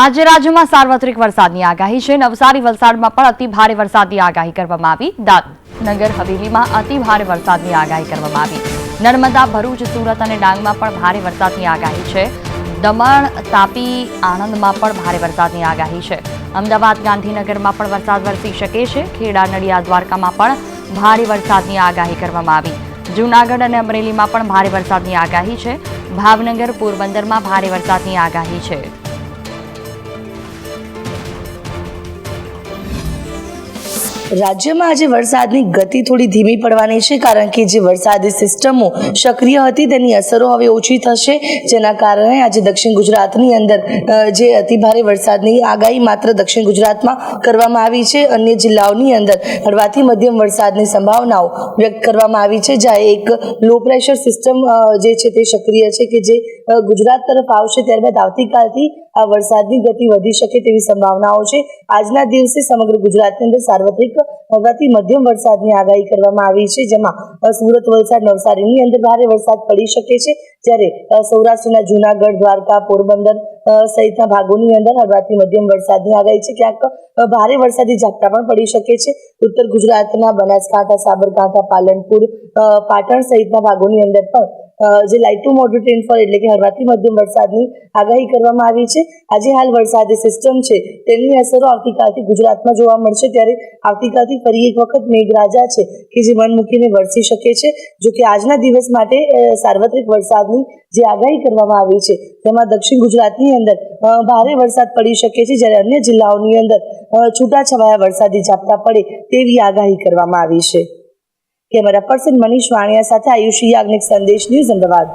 આજે રાજ્યમાં સાર્વત્રિક વરસાદની આગાહી છે. નવસારી વલસાડમાં પણ અતિ ભારે વરસાદની આગાહી કરવામાં આવી. દાદનગર હવેલીમાં અતિ ભારે વરસાદની આગાહી કરવામાં આવી. નર્મદા, ભરૂચ, સુરત અને ડાંગમાં પણ ભારે વરસાદની આગાહી છે. દમણ, તાપી, આણંદમાં પણ ભારે વરસાદની આગાહી છે. અમદાવાદ, ગાંધીનગરમાં પણ વરસાદ વરસી શકે છે. ખેડા, નડિયાદ, દ્વારકામાં પણ ભારે વરસાદની આગાહી કરવામાં આવી. જૂનાગઢ અને અમરેલીમાં પણ ભારે વરસાદની આગાહી છે. ભાવનગર, પોરબંદરમાં ભારે વરસાદની આગાહી છે. રાજ્યમાં આજે વરસાદની ગતિ થોડી ધીમી પડવાની છે, કારણ કે જે વરસાદી સિસ્ટમો સક્રિય હતી તેની અસરો હવે ઓછી થશે, જેના કારણે આજે દક્ષિણ ગુજરાતની અંદર જે અતિભારે વરસાદની આગાહી માત્ર દક્ષિણ ગુજરાતમાં કરવામાં આવી છે, અન્ય જિલ્લાઓની અંદર હળવાથી મધ્યમ વરસાદની સંભાવનાઓ વ્યક્ત કરવામાં આવી છે, જ્યાં એક લો પ્રેશર સિસ્ટમ જે છે તે સક્રિય છે કે જે ગુજરાત તરફ આવશે ત્યારબાદ આવતીકાલથી આ વરસાદની ગતિ વધી શકે તેવી સંભાવનાઓ છે. આજના દિવસે સમગ્ર ગુજરાતની અંદર સાર્વત્રિક હળવાથી મધ્યમ વરસાદની આગાહી કરવામાં આવી છે, જેમાં સુરત વલસાડ નવસારીની અંદર ભારે વરસાદ પડી શકે છે, જ્યારે સૌરાષ્ટ્રના જૂનાગઢ, દ્વારકા, પોરબંદર સહિતના ભાગોની અંદર હળવાથી મધ્યમ વરસાદની આગાહી છે. ક્યાંક ભારે વરસાદી ઝાપટા પણ પડી શકે છે. ઉત્તર ગુજરાતના બનાસકાંઠા, સાબરકાંઠા, પાલનપુર પાટણ સહિતના ભાગોની અંદર પણ જે લાઇટ ટુ મોડરેટ રેનફોલ એટલે કે હળવાથી મધ્યમ વરસાદની આગાહી કરવામાં આવી છે. આજે હાલ વરસાદી સિસ્ટમ છે. તેની અસરો આવતીકાલથી ગુજરાતમાં જોવા મળશે. ત્યારે આવતીકાલથી ફરી એક વખત મેઘરાજા છે કે જે મન મૂકીને વરસી શકે છે. જો કે આજના દિવસ માટે સાર્વત્રિક વરસાદની જે આગાહી કરવામાં આવી છે, તેમાં દક્ષિણ ગુજરાતની અંદર ભારે વરસાદ પડી શકે છે જ્યારે અન્ય જિલ્લાઓની અંદર છૂટાછવાયા વરસાદી ઝાપટા પડે તેવી આગાહી કરવામાં આવી છે. કેમેરા પર્સન મનીષ વાણિયા સાથે આયુષી યાજ્ઞિક સંદેશ ન્યૂઝ અમદાવાદ.